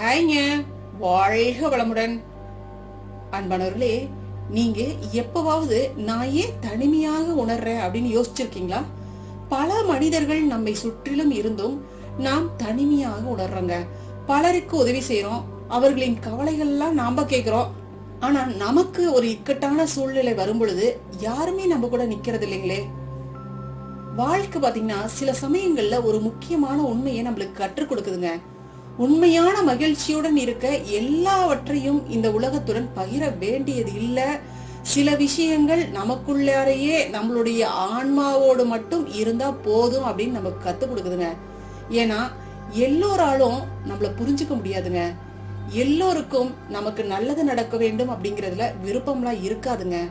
ஹாய்ங்க வாழ்க வளமுடன் அன்பானவர்களே நீங்க எப்பவாவது நான் ஏன் தனிமையாக உணர்றேன் அப்படின்னு யோசிச்சிருக்கீங்களா? பல மனிதர்கள் நம்மை சுற்றிலும் இருந்தும் நாம் தனிமையாக உணர்றோங்க. பலருக்கு உதவி செய்யறோம் அவர்களின் கவலைகள்லாம் நாம கேட்கிறோம் ஆனா நமக்கு ஒரு இக்கட்டான சூழ்நிலை வரும் பொழுது யாருமே நம்ம கூட நிக்கிறது இல்லைங்களே. வாழ்க்கை பாத்தீங்கன்னா சில சமயங்கள்ல ஒரு முக்கியமான உண்மையை நம்மளுக்கு கற்றுக் கொடுக்குதுங்க. உண்மையான மகிழ்ச்சியுடன் இருக்க எல்லாவற்றையும் இந்த உலகத்துடன் பகிர வேண்டியது இல்ல. சில விஷயங்கள் நமக்குள்ளாரையே நம்மளுடைய ஆன்மாவோடு மட்டும் இருந்தா போதும் அப்படின்னு நமக்கு கத்து கொடுக்குதுங்க. ஏன்னா எல்லோராலும் நம்மள புரிஞ்சுக்க முடியாதுங்க. எல்லோருக்கும் நமக்கு நல்லது நடக்க வேண்டும் அப்படிங்கறதுல விருப்பம்லாம் இருக்காதுங்க.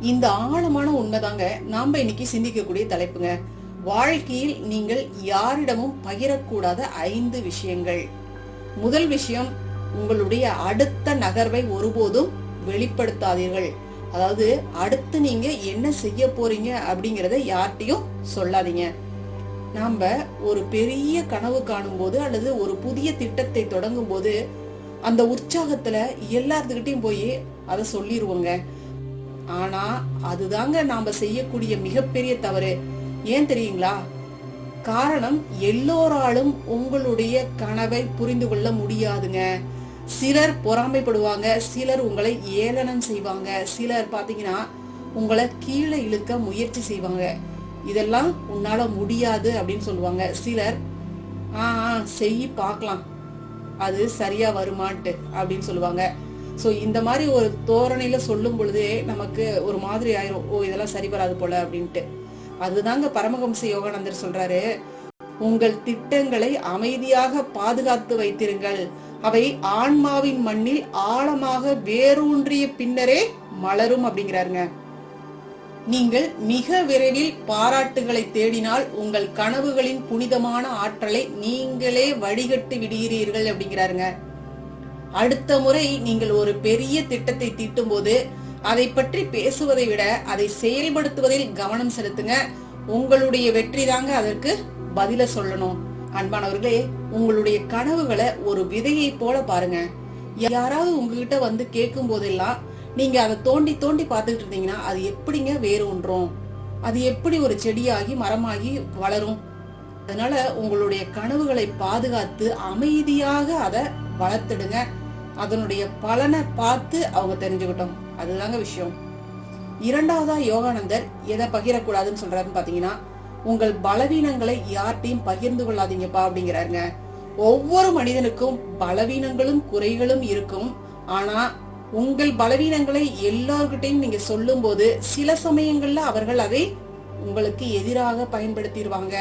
இந்த ஆழமான உண்மைதாங்க. நாம இன்னைக்கு சிந்திக்கக்கூடிய தலைப்புங்க. வாழ்க்கையில் நீங்கள் யாரிடமும் பகிரக்கூடாத ஐந்து விஷயங்கள். முதல் விஷயம் உங்களுடைய அடுத்த நகர்வை ஒருபோதும் வெளிப்படுத்தாதீர்கள். அதாவது அடுத்து நீங்க என்ன செய்ய போறீங்க அப்படிங்கறத யார்கிட்டயும் சொல்லாதீங்க. நாம ஒரு பெரிய கனவு காணும் போது அல்லது ஒரு புதிய திட்டத்தை தொடங்கும் போது அந்த உற்சாகத்துல எல்லாத்துக்கிட்டையும் போய் அதை சொல்லிடுவோங்க ஆனா அதுதாங்க நாம செய்யக்கூடிய மிகப்பெரிய தவறு. ஏன் தெரியுங்களா? காரணம் எல்லோராலும் உங்களுடைய கனவை புரிந்து கொள்ள முடியாதுங்க. சிலர் பொறாமைப்படுவாங்க சிலர் உங்களை ஏளனம் செய்வாங்க சிலர் பாத்தீங்கன்னா உங்களை கீழே இழுக்க முயற்சி செய்வாங்க. இதெல்லாம் உன்னால முடியாது அப்படின்னு சொல்லுவாங்க. சிலர் ஆ ஆ, செய் பார்க்கலாம் அது சரியா வருமான்ட்டு அப்படின்னு சொல்லுவாங்க. ஸோ இந்த மாதிரி ஒரு தோரணையில சொல்லும் பொழுதே நமக்கு ஒரு மாதிரி ஆயிரும். ஓ இதெல்லாம் சரி வராது போல அப்படின்ட்டு. அதுதாங்க பரமஹம்ச யோகானந்தர் சொல்றாரு. உங்கள் திட்டங்களை அமைதியாக பாதுகாத்து வைத்திருங்கள். அவை ஆன்மாவின் மண்ணில் ஆழமாக வேரூன்றிய பின்னரே மலரும் அப்படிங்கிறாருங்க. நீங்கள் மிக விரைவில் பாராட்டுகளை தேடினால் உங்கள் கனவுகளின் புனிதமான ஆற்றலை நீங்களே வடிகட்டி விடுகிறீர்கள் அப்படிங்கிறாருங்க. அடுத்த முறை நீங்கள் ஒரு பெரிய திட்டத்தை தீட்டும் போது அதை பற்றி பேசுவதை விட அதை செயல்படுத்துவதில் கவனம் செலுத்துங்க. உங்களுடைய வெற்றி தாங்க அதற்கு பதில சொல்லணும். அன்பானவர்களே உங்களுடைய கனவுகளை ஒரு விதையை போல பாருங்க. யாராவது உங்ககிட்ட வந்து கேட்கும் போதெல்லாம் நீங்க அதை தோண்டி தோண்டி பார்த்துக்கிட்டு இருந்தீங்கன்னா அது எப்படிங்க வேறு ஒன்றும் அது எப்படி ஒரு செடியாகி மரமாகி வளரும்? அதனால உங்களுடைய கனவுகளை பாதுகாத்து அமைதியாக அதை வளர்த்துடுங்க. அதனுடைய பலனை பார்த்து அவங்க தெரிஞ்சுக்கிட்டோம். அதுதாங்க விஷயம். இரண்டாவதா யோகானந்தர் எதை பகிரக்கூடாதுன்னு சொல்றாருன்னு பாத்தீங்கன்னா உங்கள் பலவீனங்களை யார்ட்டையும் பகிர்ந்து கொள்ளாதீங்கப்பா அப்படிங்கிறாருங்க. ஒவ்வொரு மனிதனுக்கும் பலவீனங்களும் குறைகளும் இருக்கும். ஆனா உங்கள் பலவீனங்களை எல்லார்கிட்டையும் நீங்க சொல்லும் போது சில சமயங்கள்ல அவர்கள் அதை உங்களுக்கு எதிராக பயன்படுத்திடுவாங்க.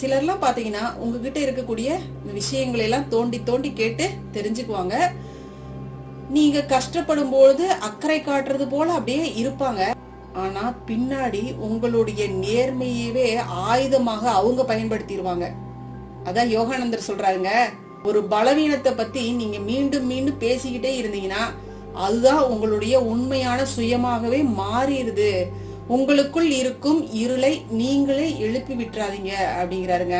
சிலர்லாம் பாத்தீங்கன்னா உங்ககிட்ட இருக்கக்கூடிய விஷயங்களை எல்லாம் தோண்டி தோண்டி கேட்டு தெரிஞ்சுக்குவாங்க. நீங்க கஷ்டப்படும் பொழுது அக்கறை காட்டுறது போல அப்படியே இருப்பாங்க. ஆனா பின்னாடி உங்களுடைய நேர்மையவே ஆயுதமாக அவங்க பயன்படுத்திடுவாங்க. அதான் யோகானந்தர் சொல்றாருங்க. ஒரு பலவீனத்தை பத்தி நீங்க மீண்டும் மீண்டும் பேசிக்கிட்டே இருந்தீங்கன்னா அதுதான் உங்களுடைய உண்மையான சுயமாகவே மாறிடுது. உங்களுக்குள் இருக்கும் இருளை நீங்களே எழுப்பி விட்டுறாதீங்க அப்படிங்கிறாருங்க.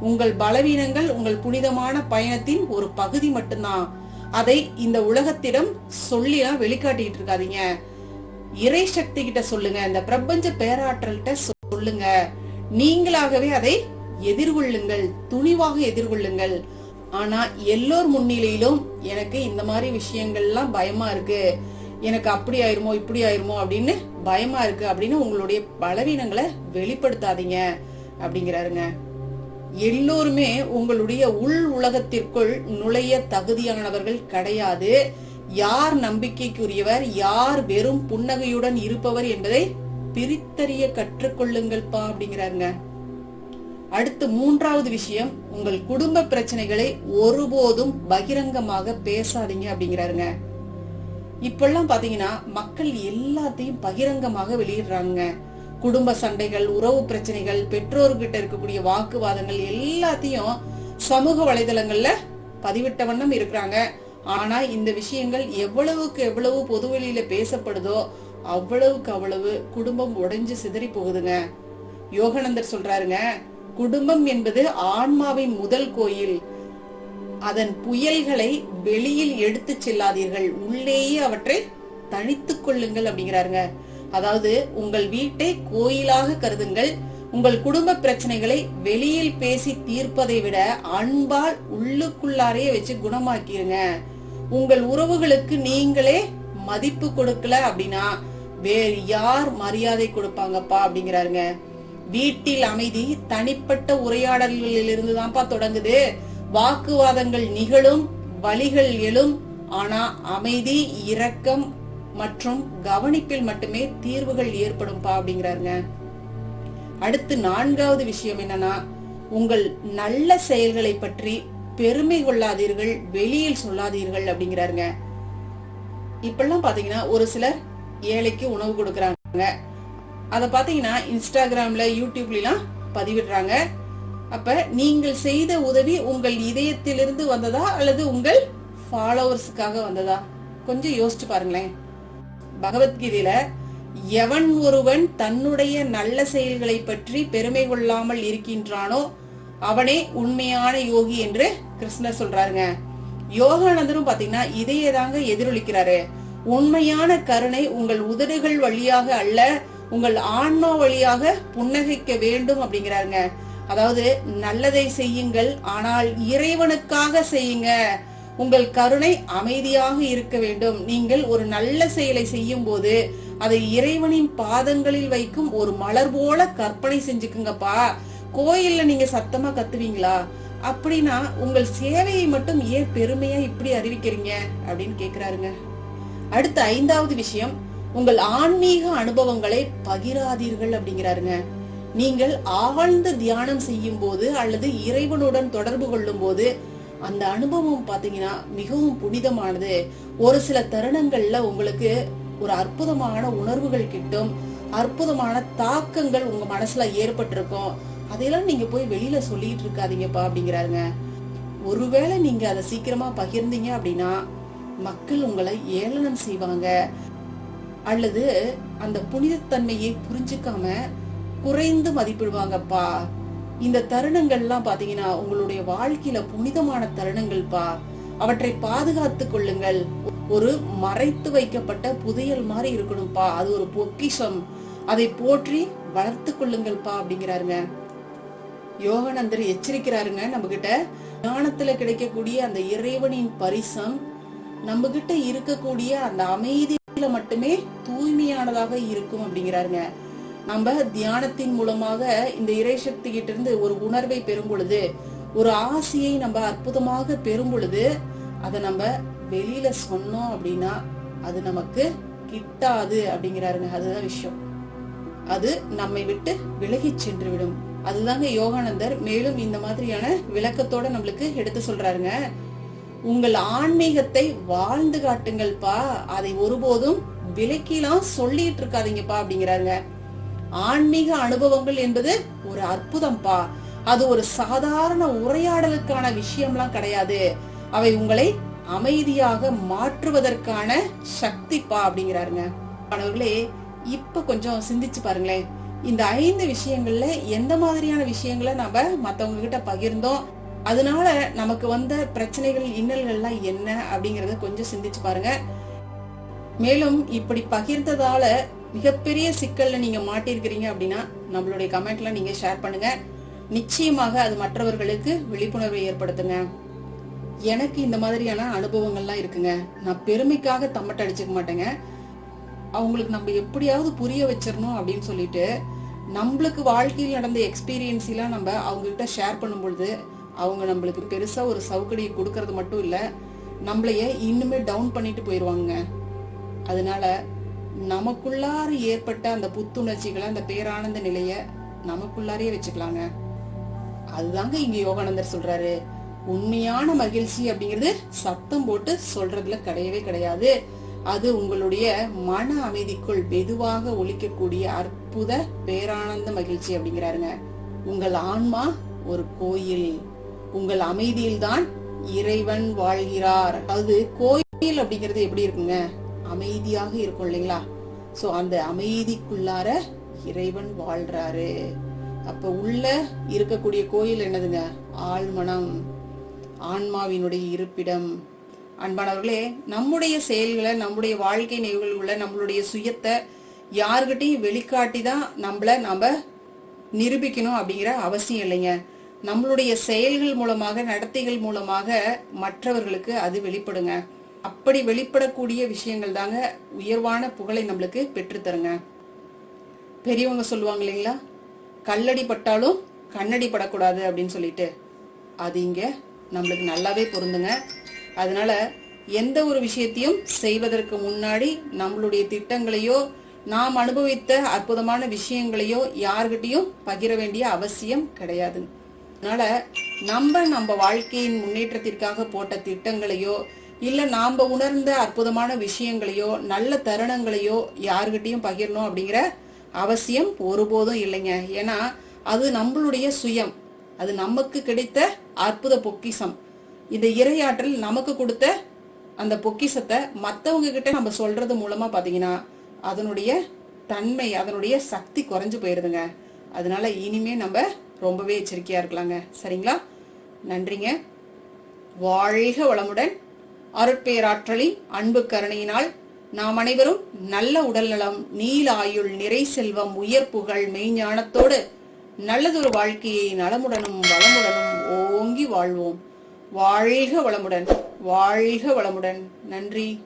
உங்கள் பலவீனங்கள் உங்கள் புனிதமான பயணத்தின் ஒரு பகுதி மட்டும்தான். அதை இந்த உலகத்திடம் சொல்லிலாம் வெளிக்காட்டிட்டு இருக்காதீங்க. இறை சக்தி கிட்ட சொல்லுங்க. இந்த பிரபஞ்ச பேராற்றல்கிட்ட சொல்லுங்க. நீங்களாகவே அதை எதிர்கொள்ளுங்கள். துணிவாக எதிர்கொள்ளுங்கள். ஆனா எல்லோர் முன்னிலையிலும் எனக்கு இந்த மாதிரி விஷயங்கள்லாம் பயமா இருக்கு. எனக்கு அப்படி ஆயிருமோ இப்படி ஆயிருமோ அப்படின்னு பயமா இருக்கு அப்படின்னு உங்களுடைய பலவீனங்களை வெளிப்படுத்தாதீங்க அப்படிங்கிறாருங்க. எல்லோருமே உங்களுடைய உள் உலகத்திற்குள் நுழைய தகுதியானவர்கள் கிடையாது. யார் நம்பிக்கைக்குரியவர் யார் வெறும் புன்னகையுடன் இருப்பவர் என்பதை பிரித்தறிய கற்றுக்கொள்ளுங்கள்ப்பா அப்படிங்கிறாருங்க. அடுத்து மூன்றாவது விஷயம் உங்கள் குடும்ப பிரச்சனைகளை ஒருபோதும் பகிரங்கமாக பேசாதீங்க அப்படிங்கிறாருங்க. இப்பெல்லாம் பாத்தீங்கன்னா மக்கள் எல்லாத்தையும் பகிரங்கமாக வெளியிடுறாங்க. குடும்ப சண்டைகள் உறவு பிரச்சனைகள் பெற்றோர்கிட்ட இருக்கக்கூடிய வாக்குவாதங்கள் எல்லாத்தையும் சமூக வலைதளங்கள்ல பதிவிட்ட வண்ணம் இருக்கிறாங்க. ஆனா இந்த விஷயங்கள் எவ்வளவுக்கு எவ்வளவு பொதுவெளியில பேசப்படுதோ அவ்வளவுக்கு அவ்வளவு குடும்பம் உடைஞ்சு சிதறி போகுதுங்க. யோகானந்தர் சொல்றாருங்க குடும்பம் என்பது ஆன்மாவின் முதல் கோயில். அதன் புயல்களை வெளியில் எடுத்து செல்லாதீர்கள். உள்ளேயே அவற்றை தனித்துக் கொள்ளுங்கள் அப்படிங்கிறாருங்க. அதாவது உங்கள் வீட்டை கோயிலாக கருதுங்கள் உங்கள் குடும்ப பிரச்சனைகளை வெளியில் பேசி தீர்ப்பதை விட அன்பால் உள்ளுக்குள்ளாரையே வச்சு குணமாக்கிருங்க. உங்கள் உறவுகளுக்கு நீங்களே மதிப்பு கொடுக்கல அப்படின்னா வேறு யார் மரியாதை கொடுப்பாங்கப்பா அப்படிங்கிறாருங்க. வீட்டில் அமைதி தனிப்பட்ட உரையாடல்களில் இருந்துதான்ப்பா தொடங்குது. வாக்குவாதங்கள் நிகழும் வழிகள் எழும் ஆனா அமைதி இரக்கம் மற்றும் கவனிப்பில் மட்டுமே தீர்வுகள் ஏற்படும்பா அப்படிங்கிறாருங்க. அடுத்து நான்காவது விஷயம் என்னன்னா உங்கள் நல்ல செயல்களை பற்றி பெருமை கொள்ளாதீர்கள் வெளியில் சொல்லாதீர்கள் அப்படிங்கிறாருங்க. இப்பெல்லாம் பாத்தீங்கன்னா ஒரு சிலர் ஏழைக்கு உணவு கொடுக்குறாங்க. அதை பாத்தீங்கன்னா இன்ஸ்டாகிராம்ல யூடியூப்லாம் பதிவிடுறாங்க. அப்ப நீங்கள் செய்த உதவி உங்கள் இதயத்திலிருந்து வந்ததா அல்லது உங்கள் ஃபாலோவர்ஸுக்காக வந்ததா? கொஞ்சம் யோசிச்சு பாருங்களேன். பகவத்கீதையில எவன் ஒருவன் தன்னுடைய நல்ல செயல்களை பற்றி பெருமை கொள்ளாமல் இருக்கின்றானோ அவனே உண்மையான யோகி என்று கிருஷ்ணர் சொல்றாருங்க. யோகானந்தரும் பாத்தீங்கன்னா இதையே தாங்க எதிரொலிக்கிறாரு. உண்மையான கருணை உங்கள் உதடுகள் வழியாக அல்ல உங்கள் ஆன்மா வழியாக புன்னகைக்க வேண்டும் அப்படிங்கிறாருங்க. அதாவது நல்லதை செய்யுங்கள் ஆனால் இறைவனுக்காக செய்யுங்க உங்கள் கருணை அமைதியாக இருக்க வேண்டும். நீங்கள் ஒரு நல்ல செயலை செய்யும் போது அதை இறைவனின் பாதங்களில் வைக்கும் ஒரு மலர் போல கற்பனை செஞ்சுக்குங்கப்பா. கோயில்ல நீங்க சத்தமா கத்துவீங்களா? அப்படின்னா உங்கள் சேவையை மட்டும் ஏன் பெருமையா இப்படி அறிவிக்கிறீங்க? அப்படின்னு கேக்குறாருங்க. அடுத்த ஐந்தாவது விஷயம் உங்கள் ஆன்மீக அனுபவங்களை பகிராதீர்கள் அப்படிங்கிறாருங்க. நீங்கள் ஆழ்ந்த தியானம் செய்யும் போது அல்லது இறைவனுடன் தொடர்பு கொள்ளும் போது அந்த அனுபவம் பாத்தீங்கன்னா மிகவும் புனிதமானது. ஒரு சில தருணங்கள்ல உங்களுக்கு ஒரு அற்புதமான உணர்வுகள் கிட்டும் அற்புதமான தாக்கங்கள் உங்க மனசுல ஏற்பட்டிருக்கும். அதையெல்லாம் நீங்க போய் வெளியில சொல்லிட்டு இருக்காதீங்கப்பா அப்படிங்கிறாருங்க. ஒருவேளை நீங்க அதை சீக்கிரமா பகிர்ந்தீங்க அப்படின்னா மக்கள் உங்களை ஏளனம் செய்வாங்க. அல்லது அந்த புனிதத்தன்மையை புரிஞ்சுக்காம குறைந்து மதிப்பிடுவாங்கப்பா. இந்த தருணங்கள்லாம் பாத்தீங்கன்னா உங்களுடைய வாழ்க்கையில புனிதமான தருணங்கள்ப்பா அவற்றை பாதுகாத்துக் கொள்ளுங்கள். ஒரு மறைத்து வைக்கப்பட்ட புதையல் மாதிரி இருக்கணும்ப்பா அது ஒரு பொக்கிஷம். அதை போற்றி வளர்த்து கொள்ளுங்கள்ப்பா அப்படிங்கிறாருங்க. யோகானந்தர் எச்சரிக்கிறாருங்க நம்ம கிட்ட ஞானத்துல கிடைக்கக்கூடிய அந்த இறைவனின் பரிசம் நம்ம கிட்ட இருக்கக்கூடிய அந்த அமைதியில மட்டுமே தூய்மையானதாக இருக்கும் அப்படிங்கிறாருங்க. நம்ம தியானத்தின் மூலமாக இந்த இறைசக்தி கிட்ட இருந்து ஒரு உணர்வை பெறும் பொழுது ஒரு ஆசையை நம்ம அற்புதமாக பெறும் பொழுது அதை நம்ம வெளியில சொன்னோம் அப்படின்னா அது நமக்கு கிட்டாது அப்படிங்கிறாருங்க. அதுதான் விஷயம். அது நம்மை விட்டு விலகி சென்று விடும் அதுதாங்க யோகானந்தர் மேலும் இந்த மாதிரியான விளக்கத்தோட நம்மளுக்கு எடுத்து சொல்றாருங்க. உங்கள் ஆன்மீகத்தை வாழ்ந்து காட்டுங்கள்ப்பா. அதை ஒருபோதும் விலக்கிலாம் சொல்லிட்டு இருக்காதீங்கப்பா அப்படிங்கிறாருங்க. ஆன்மீக அனுபவங்கள் என்பது ஒரு அற்புதம்ப்பா அது ஒரு சாதாரண உரையாடலுக்கான விஷயம்லாம் கிடையாது. அவை உங்களை அமைதியாக மாற்றுவதற்கான சக்திப்பா அப்படிங்கிறாருங்க. மாணவர்களே இப்ப கொஞ்சம் சிந்திச்சு பாருங்களேன். இந்த ஐந்து விஷயங்கள்ல எந்த மாதிரியான விஷயங்களை நம்ம மத்தவங்க கிட்ட பகிர்ந்தோம்? அதனால நமக்கு வந்த பிரச்சனைகள் இன்னல்கள்லாம் என்ன அப்படிங்கறத கொஞ்சம் சிந்திச்சு பாருங்க. மேலும் இப்படி பகிர்ந்ததால மிகப்பெரிய சிக்கல்ல நீங்க மாட்டிருக்கிறீங்க அப்படின்னா நம்மளுடைய கமெண்ட்ல நீங்க ஷேர் பண்ணுங்க. நிச்சயமாக அது மற்றவர்களுக்கு விழிப்புணர்வை ஏற்படுத்துங்க. எனக்கு இந்த மாதிரியான அனுபவங்கள்லாம் இருக்குங்க. நான் பெருமைக்காக தம்மட்ட அடிச்சுக்க மாட்டேங்க. அவங்களுக்கு நம்ம எப்படியாவது புரிய வச்சிடணும் அப்படின்னு சொல்லிட்டு நம்மளுக்கு வாழ்க்கையில் நடந்த எக்ஸ்பீரியன்ஸ் எல்லாம் நம்ம அவங்ககிட்ட ஷேர் பண்ணும் பொழுது அவங்க நம்மளுக்கு பெருசா ஒரு சவுக்கடியை கொடுக்கறது மட்டும் இல்லை நம்மளைய இன்னுமே டவுன் பண்ணிட்டு போயிடுவாங்க அதனால நமக்குள்ளார ஏற்பட்ட அந்த புத்துணர்ச்சிகளை அந்த பேரானந்த நிலைய நமக்குள்ளாரையே வச்சுக்கலாங்க. அதுதாங்க இங்க யோகானந்தர் சொல்றாரு. உண்மையான மகிழ்ச்சி அப்படிங்கிறது சத்தம் போட்டு சொல்றதுல கிடையவே கிடையாது. அது உங்களுடைய மன அமைதிக்குள் மெதுவாக ஒழிக்கக்கூடிய அற்புத பேரானந்த மகிழ்ச்சி அப்படிங்கிறாருங்க. உங்கள் ஆன்மா ஒரு கோயில். உங்கள் அமைதியில்தான் இறைவன் வாழ்கிறார். அது கோயில் அப்படிங்கிறது எப்படி இருக்குங்க? அமைதியாக இருக்கும் இல்லைங்களா? ஸோ அந்த அமைதிக்குள்ளார இறைவன் வாழ்றாரு. அப்ப உள்ள இருக்கக்கூடிய கோயில் என்னதுங்க? ஆழ்மனம் ஆன்மாவினுடைய இருப்பிடம். அன்பானவர்களே நம்முடைய செயல்களை நம்முடைய வாழ்க்கை நிகழ்வுகளை நம்மளுடைய சுயத்தை யாருக்கிட்டையும் வெளிக்காட்டி தான் நம்மள நம்ம நிரூபிக்கணும் அப்படிங்கிற அவசியம் இல்லைங்க. நம்மளுடைய செயல்கள் மூலமாக நடத்தைகள் மூலமாக மற்றவர்களுக்கு அது வெளிப்படுங்க. அப்படி வெளிப்படக்கூடிய விஷயங்கள் தாங்க உயர்வான புகழை நம்மளுக்கு பெற்றுத்தருங்க பெரியவங்க சொல்லுவாங்க இல்லைங்களா? கல்லடி பட்டாலும் கண்ணடி படக்கூடாது அப்படின்னு சொல்லிட்டு. அது இங்கே நம்மளுக்கு நல்லாவே பொருந்துங்க. அதனால எந்த ஒரு விஷயத்தையும் செய்வதற்கு முன்னாடி நம்மளுடைய திட்டங்களையோ நாம் அனுபவித்த அற்புதமான விஷயங்களையோ யார்கிட்டையும் பகிர வேண்டிய அவசியம் கிடையாது. அதனால நம்ம நம்ம வாழ்க்கையின் முன்னேற்றத்திற்காக போட்ட திட்டங்களையோ இல்ல நாம உணர்ந்த அற்புதமான விஷயங்களையோ நல்ல தருணங்களையோ யாருகிட்டயும் பகிரணும் அப்படிங்கிற அவசியம் ஒருபோதும் இல்லைங்க. ஏன்னா அது நம்மளுடைய சுயம். அது நமக்கு கிடைத்த அற்புத பொக்கிஷம் இந்த இரையாற்றல் நமக்கு கொடுத்த அந்த பொக்கிஷத்தை மற்றவங்க கிட்ட நம்ம சொல்றது மூலமா பாத்தீங்கன்னா அதனுடைய தன்மை அதனுடைய சக்தி குறைஞ்சு போயிருதுங்க. அதனால இனிமே நம்ம ரொம்பவே எச்சரிக்கையா இருக்கலாங்க. சரிங்களா? நன்றிங்க. வாழ்க வளமுடன். அருட்பேராற்றலின் அன்பு கருணையினால் நாம் அனைவரும் நல்ல உடல்நலம் நீல ஆயுள் நிறை செல்வம் உயர் புகழ் மெய்ஞானத்தோடு நல்லதொரு வாழ்க்கையை நலமுடனும் வளமுடனும் ஓங்கி வாழ்வோம். வாழ்க வளமுடன் வாழ்க வளமுடன். நன்றி.